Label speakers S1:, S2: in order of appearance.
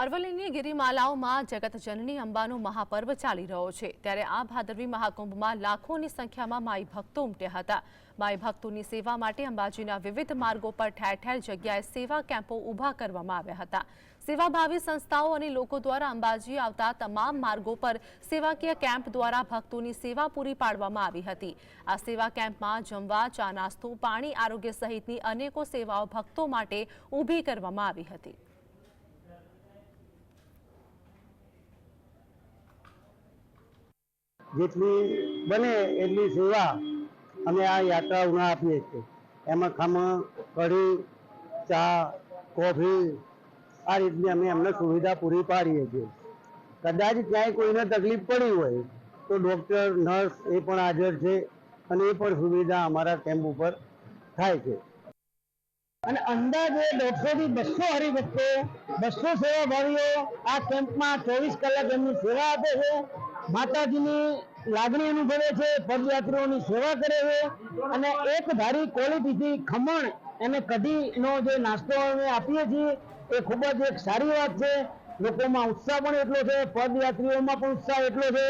S1: અરવલ્લીની ગિરિમાલાઓમાં જગતજનની અંબાનો મહાપર્વ ચાલી રહ્યો છે. ત્યારે આ ભાદરવી મહાકુંભમાં લાખોની સંખ્યામાં માઈ ભક્તો ઉમટ્યા હતા. માઈ ભક્તોની સેવા માટે અંબાજીના વિવિધ માર્ગો પર ઠેર ઠેર જગ્યાએ સેવા કેમ્પો ઊભા કરવામાં આવ્યા હતા. સેવાભાવી સંસ્થાઓ અને લોકો દ્વારા અંબાજી આવતા તમામ માર્ગો પર સેવાકીય કેમ્પ દ્વારા ભક્તોની સેવા પૂરી પાડવામાં આવી હતી. આ સેવા કેમ્પમાં જમવા, ચા નાસ્તો, પાણી, આરોગ્ય સહિતની અનેકો સેવાઓ ભક્તો માટે ઊભી કરવામાં આવી હતી.
S2: જેટલી બને એટલી સેવા અમે આ યાત્રાઓમાં આપીએ છીએ. એમાં ખમણ, કઢી, ચા, કોફી, આ રીતની અમે એમને સુવિધા પૂરી પાડીએ છીએ. કદાચ ક્યાંય કોઈને તકલીફ પડી હોય તો ડૉક્ટર, નર્સ એ પણ હાજર છે અને એ પણ સુવિધા અમારા કેમ્પ ઉપર થાય છે. અને અંદાજે દોઢસો થી બસો હરિભક્તો, બસો સેવાભાવીઓ આ કેમ્પમાં ચોવીસ કલાક એમની સેવા આપે છે. માતાજીની લાગણી અનુભવે છે, પદયાત્રીઓની સેવા કરે છે અને એક ધારી ક્વોલિટીથી ખમણ અને કઢીનો જે નાસ્તો અમે આપીએ છીએ, એ ખૂબ જ એક સારી વાત છે. લોકોમાં ઉત્સાહ પણ એટલો છે, પદયાત્રીઓમાં પણ ઉત્સાહ એટલો છે.